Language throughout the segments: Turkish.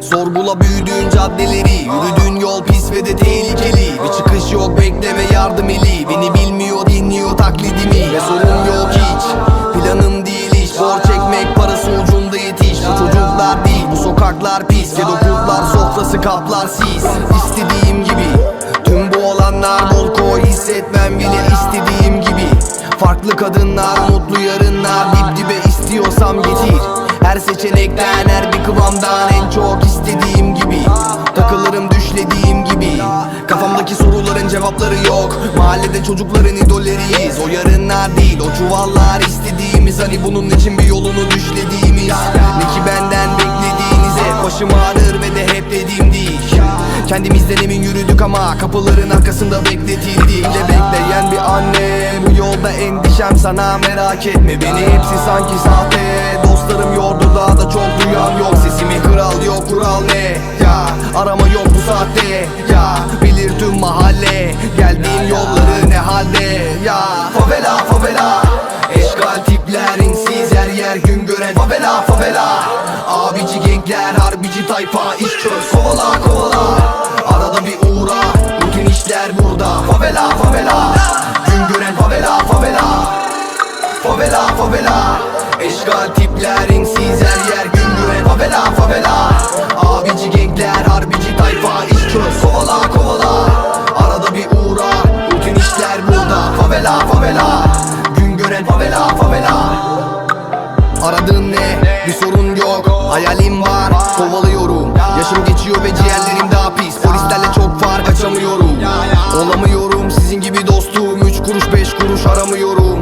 Sorgula büyüdüğün caddeleri Yürüdüğün yol pis ve de tehlikeli. Bir çıkış yok bekleme yardım eli. Beni bilmiyor dinliyor taklidimi. Ve sorun yok hiç Planım değil iş Borç çekmek parası ucunda yetiş. Bu çocuklar değil bu sokaklar pis. Ve kurtlar sofrası kaplar sis. İstediğim gibi Tüm bu olanlar bol koy. Hissetmem bile istediğim gibi. Farklı kadınlar mutlu yarınlar Dip dibe istiyorsam getir Her seçenekten her bir kıvamdan En çok istediğim gibi. Takılırım düşlediğim gibi. Kafamdaki soruların cevapları yok. Mahallede çocukların idolleriyiz O yarınlar değil o çuvallar istediğimiz. Hani bunun için bir yolunu düşlediğimiz. Ne ki benden beklediğinize Başım ağrır ve de hep dediğim değil. Kendimizden emin yürüdük ama kapıların arkasında bekletildik De bekleyen bir anne. Bu yolda endişem sana merak etme. Beni hepsi sanki sahte. Dostlarım arama yok bu saatte. Ya bilir tüm mahalle. Geldiğim yolları ne halde? Ya favela favela. Eşkal tipler insiz her yer gün gören. Favela favela. Abici genkler harbici tayfa iş çöz. Kovala kovala. Arada bir uğra rutin işler burada. Favela favela. Gün gören favela favela. Favela favela. Eşkal tipler insiz her yer gün gören. Favela Favela. Gün gören favela favela. Aradığın ne? Bir sorun yok. Hayalim var Kovalıyorum. Yaşım geçiyor ve ciğerlerim daha pis. Polislerle çok fark açamıyorum. Olamıyorum sizin gibi dostum. Üç kuruş beş kuruş aramıyorum.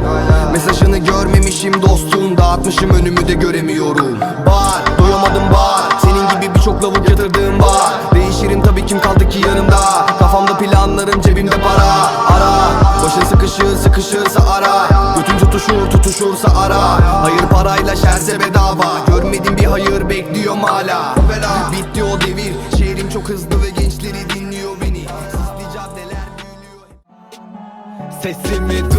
Mesajını görmemişim dostum. Dağıtmışım önümü de göremiyorum. Bar doyamadım bar. Senin gibi birçok lavuk yatırdığım var Değişirim tabii kim kaldı ki yanımda? Kafamda planlarım cebimde para. Ara sıkışırsa ara. Götün tutuşur tutuşursa ara. Hayır parayla şerse bedava. Görmedim bir hayır bekliyorum hala. Bitti o devir. Şehrim çok hızlı ve gençleri dinliyor beni. Sesimi